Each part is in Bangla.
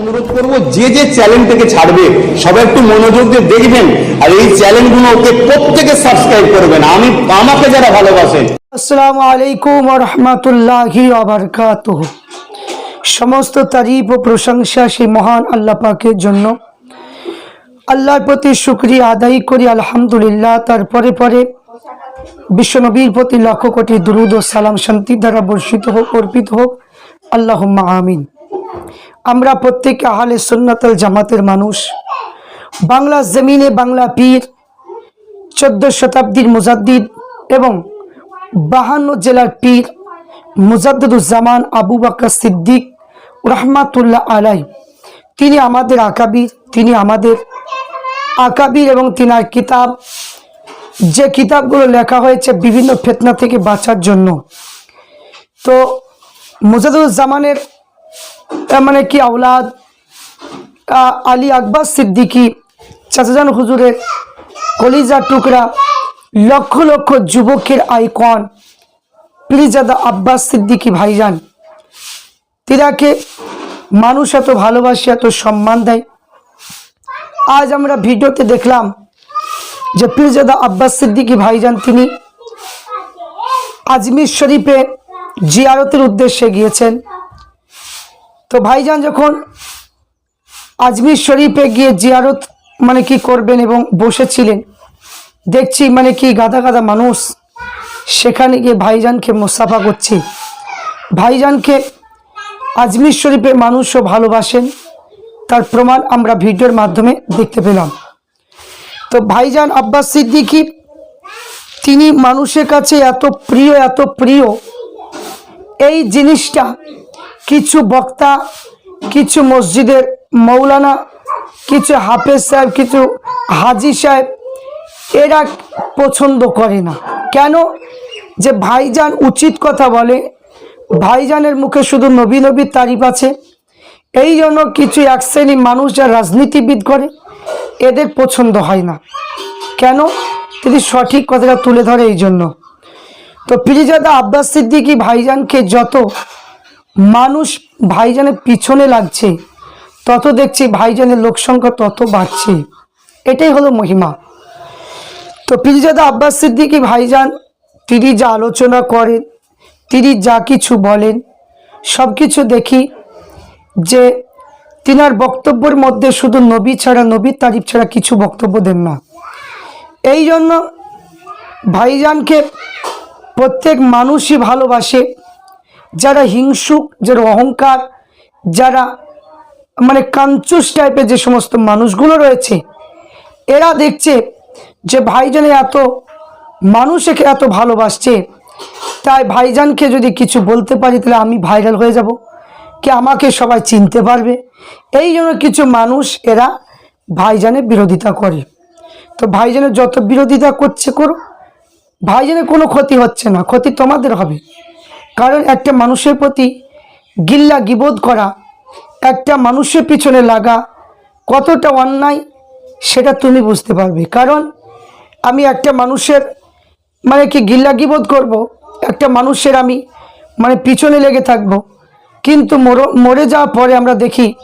অনুরোধ করব, যে যে চ্যানেলটাকে ছাড়বে, সবাই একটু মনোযোগ দিয়ে দেখবেন, আর এই চ্যানেলগুলোকে প্রত্যেকে সাবস্ক্রাইব করবেন। আমি, আমাকে যারা ভালোবাসেন আসসালামু আলাইকুম রহমতুল্লাহি আবরকাত সমস্ত তারিফ ও প্রশংসা সেই মহান আল্লাহ পাকের জন্য। আল্লাহর প্রতি শুক্রিয়া আদায় করি, আলহামদুলিল্লাহ। তারপরে পরে বিশ্বনবীর প্রতি লক্ষ কোটি দুরুদ ও সালাম শান্তি দ্বারা বর্ষিত হোক, অর্পিত হোক। আল্লাহ আমিন। আমরা প্রত্যেকে আহলে সুন্নাতাল জামাতের মানুষ। বাংলা জমিনে বাংলা পীর, চোদ্দ শতাব্দীর মুজাদ্দিদ এবং বাহান্ন জেলার পীর মুজাদ্দুজ্জামান আবু বাক্কা সিদ্দিক রহমাতুল্লাহ আলাই। তিনি আমাদের আকাবির, তিনি আমাদের আকাবির এবং তিনার কিতাব। যে কিতাবগুলো লেখা হয়েছে বিভিন্ন ফেতনা থেকে বাঁচার জন্য। তো মুজাদুজ্জামানের মানে কি আওলাদ? আলী আকবর সিদ্দিকী, চাচাজান হুজুরের কলিজা টুকরা, লক্ষ লক্ষ যুবকের আইকন, পিরিজাদা আব্বাস সিদ্দিকী ভাইজান। তিনাকে মানুষ এত ভালোবাসে, এত সম্মান দেয়। আজ আমরা ভিডিওতে দেখলাম যে পিরজাদা আব্বাস সিদ্দিকী ভাইজান তিনি আজমির শরীফে জিয়ারতের উদ্দেশ্যে গিয়েছেন। তো ভাইজান যখন আজমির শরীফে গিয়ে জিয়ারত মানে কি করবেন এবং বসেছিলেন, দেখছি মানে কি গাদা গাদা মানুষ সেখানে গিয়ে ভাইজানকে মোসাফা করছে। ভাইজানকে আজমির শরীফে মানুষও ভালোবাসেন, তার প্রমাণ আমরা ভিডিওর মাধ্যমে দেখতে পেলাম। তো ভাইজান আব্বাস সিদ্দিকি, তিনি মানুষের কাছে এত প্রিয় এত প্রিয়। এই জিনিসটা কিছু বক্তা, কিছু মসজিদের মৌলানা, কিছু হাফেজ সাহেব, কিছু হাজি সাহেব, এরা পছন্দ করে না। কেন? যে ভাইজান উচিত কথা বলে, ভাইজানের মুখে শুধু নবী নবীর তারিফ আছে। এই জন্য কিছু এক শ্রেণির মানুষ যা রাজনীতিবিদ করে, এদের পছন্দ হয় না। কেন? তিনি সঠিক কথাটা তুলে ধরে এই জন্য। তো পিরিজাদা আব্বাস সিদ্দিকী ভাইজানকে যত মানুষ ভাইজানের পিছনে লাগছে, তত দেখছি ভাইজানের লোকসংখ্যা তত বাড়ছে। এটাই হলো মহিমা। তো পিরিজাদা আব্বাস সিদ্দিকী ভাইজান, তিনি যা আলোচনা করেন, তিনি যা কিছু বলেন সব কিছু দেখি যে তিনার বক্তব্যের মধ্যে শুধু নবী ছাড়া নবীর তারিফ ছাড়া কিছু বক্তব্য দেন না। এই জন্য ভাইজানকে প্রত্যেক মানুষই ভালোবাসে যারা হিংসুক, যারা অহংকার, যারা মানে কাঞ্চুস টাইপের যে সমস্ত মানুষগুলো রয়েছে, এরা দেখছে যে ভাইজানে এত মানুষ একে এত ভালোবাসছে, তাই ভাইজানকে যদি কিছু বলতে পারি, তাহলে আমি ভাইরাল হয়ে যাব। কি আমাকে সবাই চিনতে পারবে। এই জন্য কিছু মানুষ এরা ভাইজানের বিরোধিতা করে। তো ভাইজানের যত বিরোধিতা করছে করো ভাইজানের কোনো ক্ষতি হচ্ছে না। ক্ষতি তোমাদের হবে। কারণ একটা মানুষের প্রতি গিল্লা গিবোধ করা, একটা মানুষের পিছনে লাগা কতটা অন্যায়, সেটা তুমি বুঝতে পারবে। কারণ আমি একটা মানুষের মানে কি গিল্লা গিবোধ করব? একটা মানুষের আমি মানে পিছনে লেগে থাকব। কিন্তু মর- মরে যাওয়ার পরে আমরা দেখি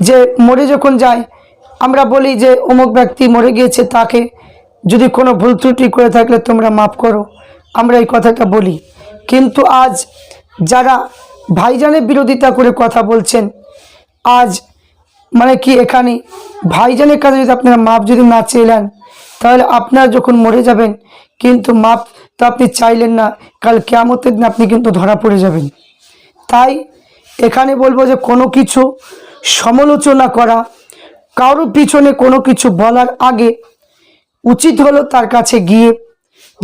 যে, মরে যখন যায় আমরা বলি যে, অমুক ব্যক্তি মরে গিয়েছে, তাকে যদি কোনো ভুল ত্রুটি করে থাকলে তোমরা মাফ করো। আমরা এই কথাটা বলি। কিন্তু আজ যারা ভাইজানের বিরোধিতা করে কথা বলছেন, আজ মানে কি এখানে ভাইজানের কাছে যদি আপনারা মাপ যদি না চেলেন তাহলে আপনারা যখন মরে যাবেন, কিন্তু মাপ তো আপনি চাইলেন না, কাল কেয়ামতের দিন আপনি কিন্তু ধরা পড়ে যাবেন। তাই এখানে বলব যে কোনো কিছু সমালোচনা করা কারোর পিছনে কোনো কিছু বলার আগে উচিত হলো তার কাছে গিয়ে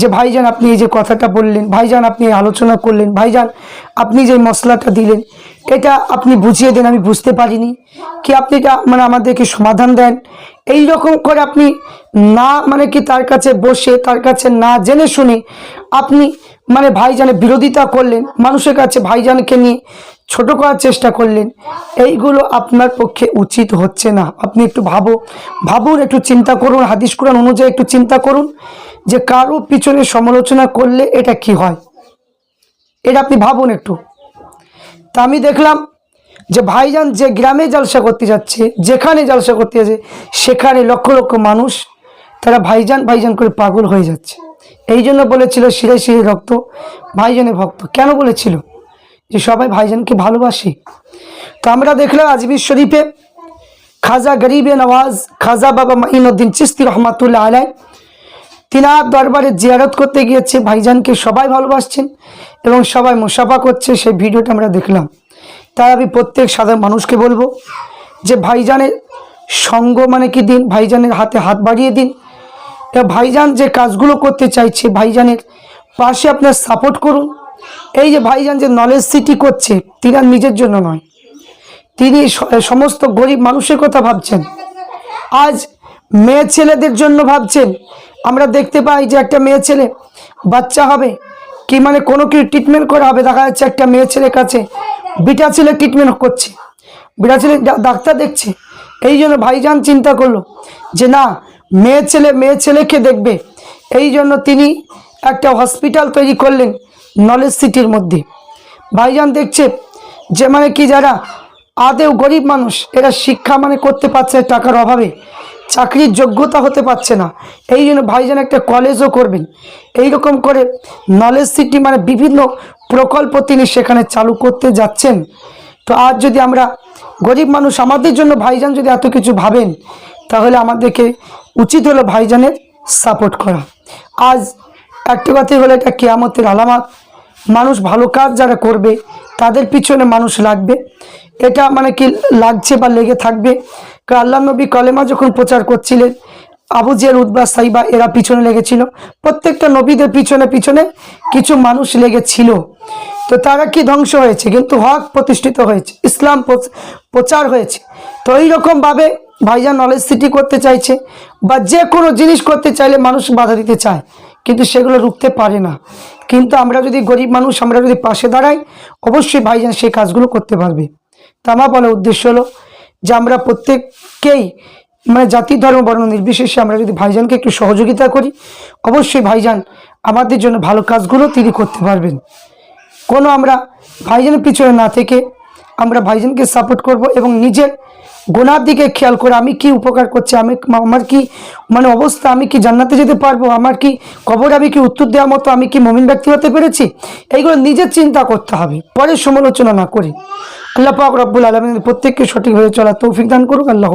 যে ভাইজান আপনি এই যে কথাটা বললেন, ভাইজান আপনি আলোচনা করলেন, ভাইজান আপনি যে মশলাটা দিলেন, এটা আপনি বুঝিয়ে দেন, আমি বুঝতে পারিনি। কি আপনি এটা মানে আমাদেরকে সমাধান দেন? এই রকম করে আপনি না মানে কি তার কাছে বসে, তার কাছে না জেনে শুনে আপনি মানে ভাইজানের বিরোধিতা করলেন, মানুষের কাছে ভাইজানকে নিয়ে ছোট করার চেষ্টা করলেন, এইগুলো আপনার পক্ষে উচিত হচ্ছে না। আপনি একটু ভাবো ভাবুন, একটু চিন্তা করুন, হাদিস কোরআন অনুযায়ী একটু চিন্তা করুন। যে কারও পিছনে সমালোচনা করলে এটা কি হয়? এটা আপনি ভাবুন একটু। তা আমি দেখলাম যে ভাইজান যে গ্রামে জালসা করতে যাচ্ছে, যেখানে জালসা করতে যাচ্ছে, সেখানে লক্ষ লক্ষ মানুষ, তারা ভাইজান ভাইজান করে পাগল হয়ে যাচ্ছে। এই জন্য বলেছিল শিরে শিরে রক্ত, ভাইজানের ভক্ত। কেন বলেছিল? যে সবাই ভাইজানকে ভালোবাসে। তো আমরা দেখলাম আজমির শরীফে, খাজা গরিবে নওয়াজ, খাজা বাবা মাইনুদ্দিন চিস্তি রহমাতুল্লাহ আলাই তিনার দরবারে জিয়ারত করতে গিয়েছে, ভাইজানকে সবাই ভালোবাসছেন এবং সবাই মুসাফা করছে, সেই ভিডিওটা আমরা দেখলাম। তাই আমি প্রত্যেক সাধারণ মানুষকে বলব যে ভাইজানের সঙ্গ মানে কি দিন? ভাইজানের হাতে হাত বাড়িয়ে দিন। ভাইজান যে কাজগুলো করতে চাইছে, ভাইজানের পাশে আপনার সাপোর্ট করুন। এই যে ভাইজান যে নলেজ সিটি করছে, তিনার নিজের জন্য নয়। তিনি সমস্ত গরিব মানুষের কথা ভাবছেন। আজ মেয়ে ছেলেদের জন্য ভাবছেন আমরা দেখতে পাই যে একটা মেয়ে ছেলে বাচ্চা হবে, কি মানে কোনো কিছু ট্রিটমেন্ট করা হবে, দেখা যাচ্ছে একটা মেয়ে ছেলের কাছে বিটা ছেলে ট্রিটমেন্ট করছে। বিটা ছেলে ডাক্তার দেখছে, এই জন্য ভাইজান চিন্তা করল যে না, মেয়ে ছেলে, মেয়ে ছেলেকে দেখবে। এই জন্য তিনি একটা হসপিটাল তৈরি করলেন নলেজ সিটির মধ্যে। ভাইজান দেখছে যে মানে কি যারা আদেও গরিব মানুষ, এরা শিক্ষা মানে করতে পারছে, টাকার অভাবে। চাকরির যোগ্যতা হতে পারছে না। এই জন্য ভাইজান একটা কলেজও করবেন। এই রকম করে নলেজ সিটি মানে বিভিন্ন প্রকল্প তিনি সেখানে চালু করতে যাচ্ছেন। তো আজ যদি আমরা গরিব মানুষ আমাদের জন্য ভাইজান যদি এত কিছু ভাবেন, তাহলে আমাদেরকে উচিত হলো ভাইজানের সাপোর্ট করা। আজ একটা কথাই হলো এটা কেয়ামতের আলামত। মানুষ ভালো কাজ যারা করবে, তাদের পিছনে মানুষ লাগবে। এটা মানে কি লাগছে বা লেগে থাকবে? আল্লাহ নবী কলেমা যখন প্রচার করছিলেন, আবু জিয়ার উদ্বা সাইবা এরা পিছনে লেগেছিল। প্রত্যেকটা নবীদের পিছনে পিছনে কিছু মানুষ লেগেছিল। তো তারা কি ধ্বংস হয়েছে? কিন্তু হক প্রতিষ্ঠিত হয়েছে, ইসলাম প্রচ- প্রচার হয়েছে। তো এইরকমভাবে ভাইজান নলেজ সিটি করতে চাইছে বা যে কোনো জিনিস করতে চাইলে মানুষ বাধা দিতে চায়, কিন্তু সেগুলো রুখতে পারে না। কিন্তু আমরা যদি গরিব মানুষ, আমরা যদি পাশে দাঁড়াই, অবশ্যই ভাইজান সেই কাজগুলো করতে পারবে। তা আমার বলার উদ্দেশ্য হলো যে আমরা প্রত্যেককেই মানে জাতি, ধর্ম, বর্ণ নির্বিশেষে আমরা যদি ভাইজানকে একটু সহযোগিতা করি, অবশ্যই ভাইজান আমাদের জন্য ভালো কাজগুলো তিনি করতে পারবেন। কোনো আমরা ভাইজানের পিছনে না থেকে আমরা ভাইজানকে সাপোর্ট করব এবং নিজের গোনার দিকে খেয়াল করে আমি কি উপকার করছি, আমি আমার কি মানে অবস্থা, আমি কি জান্নাতে যেতে পারব, আমার কি কবর, আমি কি উত্তর দেওয়ার মতো, আমি কি মমিন ব্যক্তি হতে পেরেছি? এইগুলো নিজের চিন্তা করতে হবে, পরে সমালোচনা না করি। আল্লাহ পাক রব্বুল আলমিন প্রত্যেককে সঠিকভাবে চলা তৌফিক দান করুক আল্লাহ